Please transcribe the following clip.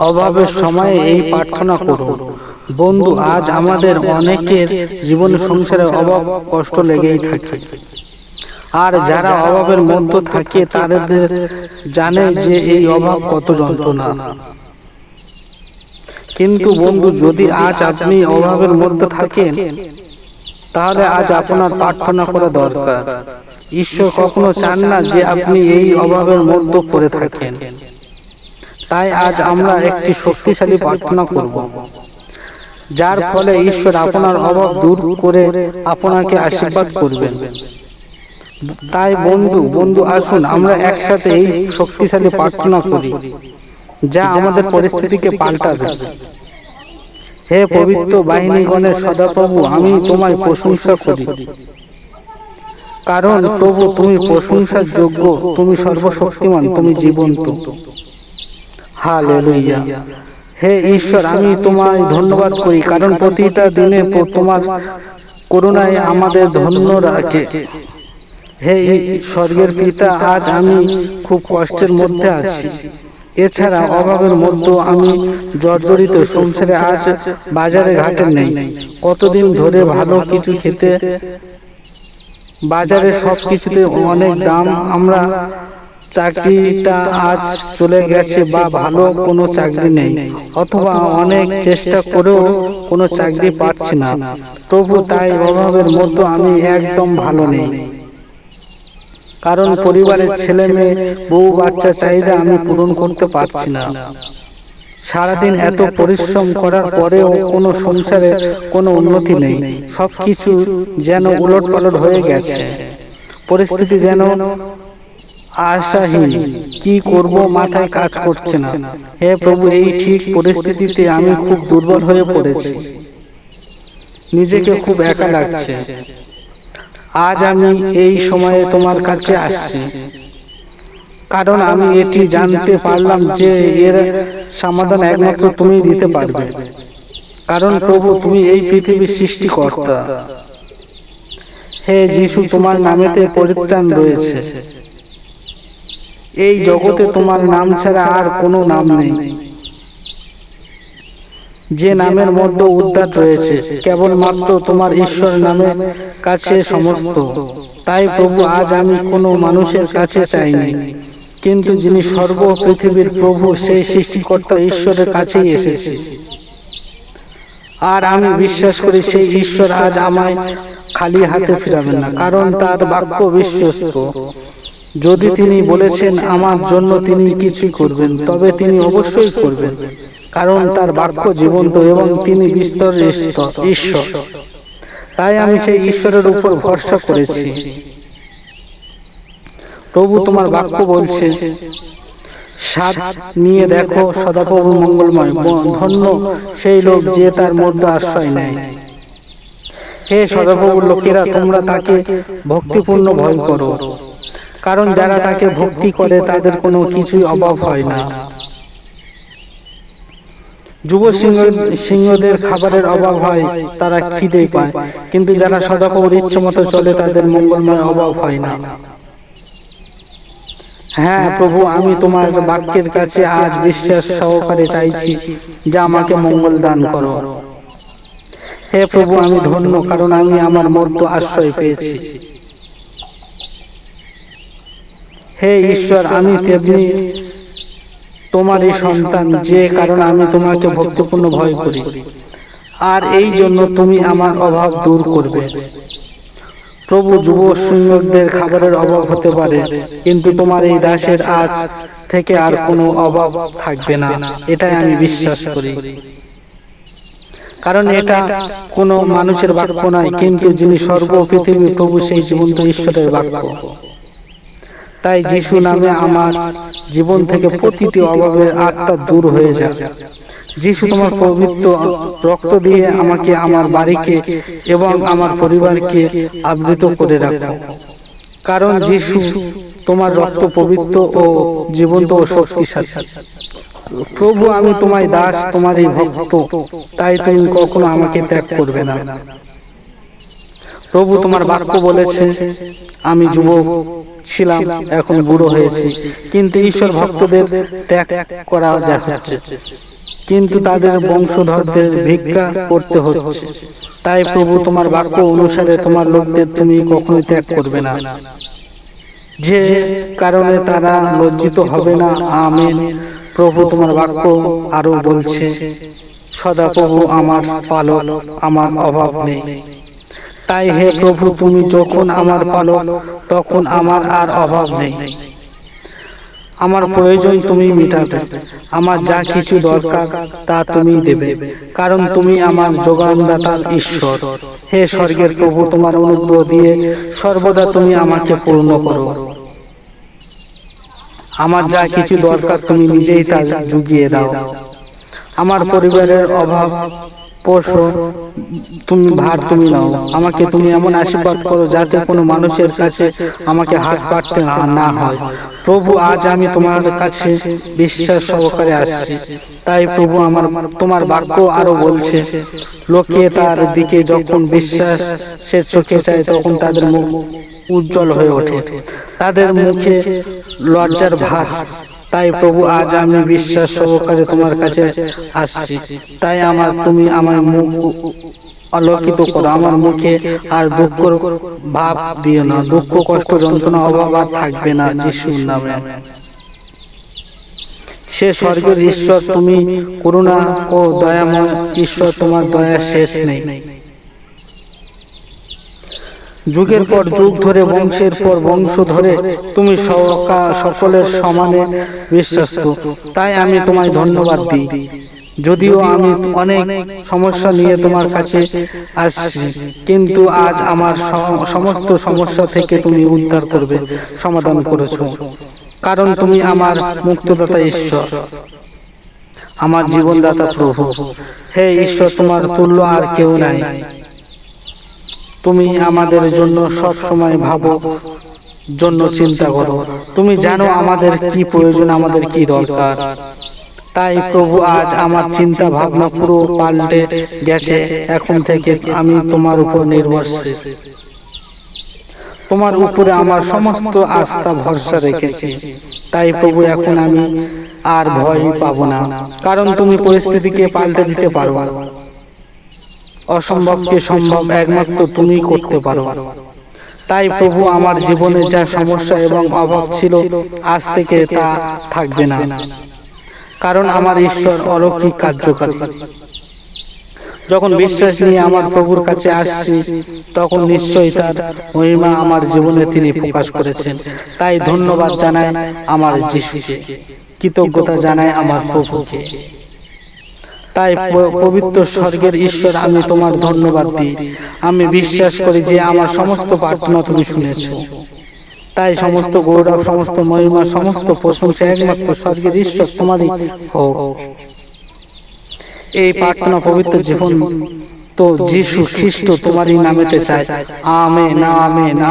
অভাবের সময়ে এই প্রার্থনা করুন। বন্ধু আজ আমাদের অনেকের জীবন সংসারে অভাব কষ্ট লেগেই থাকে। আর যারা অভাবের মধ্যে থাকে তাদের জানে যে এই অভাব কত যন্ত্রণা। কিন্তু বন্ধু যদি আজ আপনি অভাবের মধ্যে থাকেন তাহলে আজ আপনার প্রার্থনা করা দরকার। ঈশ্বর কখনো চান না যে আপনি এই অভাবের মধ্যে পড়ে থাকেন। তাই আজ আমরা একটি শক্তিশালী প্রার্থনা করব। যার ফলে ঈশ্বর আপনার অভাব দূর করে আপনাকে আশীর্বাদ করবেন। তাই বন্ধু বন্ধু আসুন আমরা একসাথে এই শক্তিশালী প্রার্থনা করি যা আমাদের পরিস্থিতিকে পাল্টাবে হে পবিত্র বাহিনীগণের সদাপ্রভু আমি তোমায় প্রশংসা করি। কারণ প্রভু তুমি প্রশংসার যোগ্য তুমি সর্বশক্তিমান তুমি জীবন্ত। হালেলুইয়া হে ঈশ্বর, আমি তোমায় ধন্যবাদ করি, কারণ প্রতিটা দিনে তোমার করুণায় আমাদের ধন্য রাখে। হে স্বর্গের পিতা, আজ আমি খুব কষ্টের মধ্যে আছি। এছাড়া অভাবের মধ্যে আমি জর্জরিত, সংসারে আজ বাজারে ঘাটে নেই। কতদিন ধরে ভালো কিছু খেতে, বাজারে সব কিছুতে অনেক দাম আমরা চাকরিটা আজ চলে গেছে বা ভালো কোনো চাকরি নেই অথবা অনেক চেষ্টা করেও কোনো চাকরি পাচ্ছি না। প্রভু তাই অভাবের মধ্যে আমি একদম ভালো নেই। কারণ পরিবারের ছেলে মেয়ে বউ বাচ্চা চাহিদা আমি পূরণ করতে পারছি না। সারাদিন এত পরিশ্রম করার পরেও কোনো সংসারে কোনো উন্নতি নেই। সব কিছু যেন উলট পালট হয়ে গেছে। পরিস্থিতি যেন আশাহীন কি করব মাথায় কাজ করছে না। হে প্রভু, এই ঠিক পরিস্থিতিতে আমি খুব দুর্বল হয়ে পড়েছি। নিজেকে খুব একা লাগছে। আজ আমি এই সময়ে তোমার কাছে আসছি। কারণ আমি এটি জানতে পারলাম যে এর সমাধান একমাত্র তুমি দিতে পারবে। কারণ প্রভু, তুমি এই পৃথিবীর সৃষ্টিকর্তা। হে যিশু, তোমার নামেতে পরিত্রাণ রয়েছে। এই জগতে তোমার নাম ছাড়া আর কোনো নাম নেই। যে নামের মধ্যে উদ্ধার রয়েছে, কেবলমাত্র তোমার ঈশ্বর নামের কাছে সমস্ত। তাই প্রভু, আজ আমি কোনো মানুষের কাছে চাইনি, কিন্তু যিনি সর্ব পৃথিবীর প্রভু, সেই সৃষ্টিকর্তা ঈশ্বরের কাছেই এসেছে। আর আমি বিশ্বাস করি, সেই ঈশ্বর আজ আমায় খালি হাতে ফিরাবেন না, কারণ তার বাক্য বিশ্বস্ত। যদি তিনি বলেছেন আমার জন্য তিনি কিছুই করবেন তবে তিনি অবশ্যই করবেন। কারণ তার বাক্য জীবন্ত এবং তিনি বিস্তর ঈশ্বর। তাই আমি সেই ঈশ্বরের উপর ভরসা করেছি। প্রভু তোমার বাক্য বলছে সাত নিয়ে দেখো সদাপ্রভু মঙ্গলময় ধন্য সেই লোক যে তার মধ্যে আশ্রয় নেয়। হে সদাপ্রভুর লোকেরা তোমরা তাকে ভক্তিপূর্ণ ভয় করো। কারণ যারা তাকে ভক্তি করে তাদের কোনো কিছুই অভাব হয় না। যুব সিংহ সিংহদের খাবারের অভাব হয় তারা খিদে পায়। কিন্তু যারা সদাপ্রভুর ইচ্ছে মতো চলে তাদের মঙ্গলময় অভাব হয় না। হ্যাঁ প্রভু আমি তোমার বাক্যের কাছে আজ বিশ্বাস সহকারে চাইছি যা আমাকে মঙ্গল দান করো। হে প্রভু আমি ধন্য কারণ আমি আমার মধ্যে আশ্রয় পেয়েছি। হে ঈশ্বর আমি তেমনি তোমারই সন্তান যে কারণ আমি তোমাকে ভক্তিপূর্ণ ভয় করি। আর এই জন্য তুমি আমার অভাব দূর করবে। প্রভু যুব সিংহদের খাবারের অভাব হতে পারে কিন্তু তোমার এই দাসের আজ থেকে আর কোনো অভাব থাকবে না। এটাই আমি বিশ্বাস করি। কারণ এটা কোনো মানুষের বাক্য নয় কিন্তু যিনি সর্ব পৃথিবী প্রভু সেই জীবন্ত ঈশ্বরের বাক্য। তাই যিশু নামে আমার জীবন থেকে প্রতিটি অভাবের আত্মা দূর হয়ে যায়। যিশু তোমার পবিত্র রক্ত দিয়ে আমাকে আমার বাড়িকে এবং আমার পরিবারকে আবৃত করে রাখো। কারণ যিশু তোমার রক্ত পবিত্র ও জীবন্ত ও শক্তিশালী। প্রভু আমি তোমায় দাস তোমারই ভক্ত। তাই তুমি কখনো আমাকে ত্যাগ করবে না। প্রভু তোমার বাক্য বলেছে আমি যুবক ছিলাম এখন বুড়ো হয়েছি। কিন্তু ঈশ্বর ভক্তদের ত্যাগ করা যা হচ্ছে কিন্তু তাদের বংশধরদের ভিক্ষা করতে হচ্ছে। তাই প্রভু তোমার বাক্য অনুসারে তোমার লোকদের তুমি কখনোই ত্যাগ করবে না। যে কারণে তারা লজ্জিত হবে না। আমেন। প্রভু তোমার বাক্য আরও বলছে সদা প্রভু আমার পালক আমার অভাব নেই। তাই হে প্রভু, তুমি যখন আমার পালক, তখন আমার আর অভাব নেই। আমার প্রয়োজন তুমি মিটাবে আমার যা কিছু দরকার, তা তুমি দেবে। কারণ তুমি আমার যোগানদাতা ঈশ্বর। হে স্বর্গের প্রভু, তোমার অনুগ্রহ দিয়ে সর্বদা তুমি আমাকে পূর্ণ করো। আমার যা কিছু দরকার, তুমি নিজেই তা জুগিয়ে দাও। আমার পরিবারের অভাব পোষণ তুমি ভার তুমি নাও। আমাকে তুমি এমন আশীর্বাদ করো যাতে কোনো মানুষের কাছে আমাকে হাত পাততে না হয়। প্রভু, আজ আমি তোমার কাছে বিশ্বাস সহকারে আসছি। তাই প্রভু, আমার, তোমার বাক্য আরও বলছে, লোকে তার দিকে যখন বিশ্বাসের চোখে চায় তখন তাদের মুখ উজ্জ্বল হয়ে ওঠে। তাদের মুখে লজ্জার ভার তাই প্রভু আজ আমি বিশ্বাস সহকারে তোমার কাছে আসছি। তাই আমার তুমি আমার মুখ আলোকিত করো, আমার মুখে আর দুঃখ ভাব দিও না। দুঃখ, কষ্ট, যন্ত্রণা, অভাব আর থাকবে না যিশুর নামে। সে স্বর্গের ঈশ্বর, তুমি করুণা ও দয়াময় ঈশ্বর, তোমার দয়া শেষ নেই। যুগের পর যুগ ধরে, বংশের পর বংশ ধরে তুমি সকা- সকলের সমানে বিশ্বস্ত। তাই আমি তোমায় ধন্যবাদ দিই। যদিও আমি অনেক সমস্যা নিয়ে তোমার কাছে আসছি, কিন্তু আজ আমার সমস্ত সমস্যা থেকে তুমি উদ্ধার করবে, সমাধান করেছ। কারণ তুমি আমার মুক্তদাতা ঈশ্বর। আমার জীবনদাতা প্রভু। হে ঈশ্বর, তোমার তুল্য আর কেউ নাই। তুমি আমাদের জন্য সব সময় ভাবো জন্য চিন্তা করো। তুমি জানো আমাদের কি প্রয়োজন আমাদের কি দরকার। তাই প্রভু আজ আমার চিন্তা ভাবনা পুরো পাল্টে গেছে। এখন থেকে আমি তোমার উপর নির্ভরশীল। তোমার উপরে আমার সমস্ত আস্থা ভরসা রেখেছি। তাই প্রভু এখন আমি আর ভয় পাবো না। কারণ তুমি পরিস্থিতিকে পাল্টে দিতে পারো। অসম্ভবকে সম্ভব একমাত্র তুমি করতে পারো। তাই প্রভু আমার জীবনে যা সমস্যা এবং অভাব ছিল আজ থেকে তা থাকবে না। কারণ আমার ঈশ্বর অলৌকিক কার্যকারী। যখন বিশ্বাস নিয়ে আমার প্রভুর কাছে আসছি তখন নিশ্চয়ই তার মহিমা আমার জীবনে তিনি প্রকাশ করেছেন। তাই ধন্যবাদ জানাই আমার যিশুকে। কৃতজ্ঞতা জানায় আমার প্রভুকে। তাই পবিত্র স্বর্গের ঈশ্বর আমি তোমার ধন্যবাদ দিই। আমি বিশ্বাস করি যে আমার সমস্ত প্রার্থনা তুমি শুনেছো। তাই সমস্ত গৌরব সমস্ত মহিমা সমস্ত প্রশংসা একমাত্র স্বর্গের ঈশ্বর তোমারই হোক। এই প্রার্থনা পবিত্র জীবন তো যিশু খ্রিস্ট তোমারই নামেতে চায়। আমে না আমে না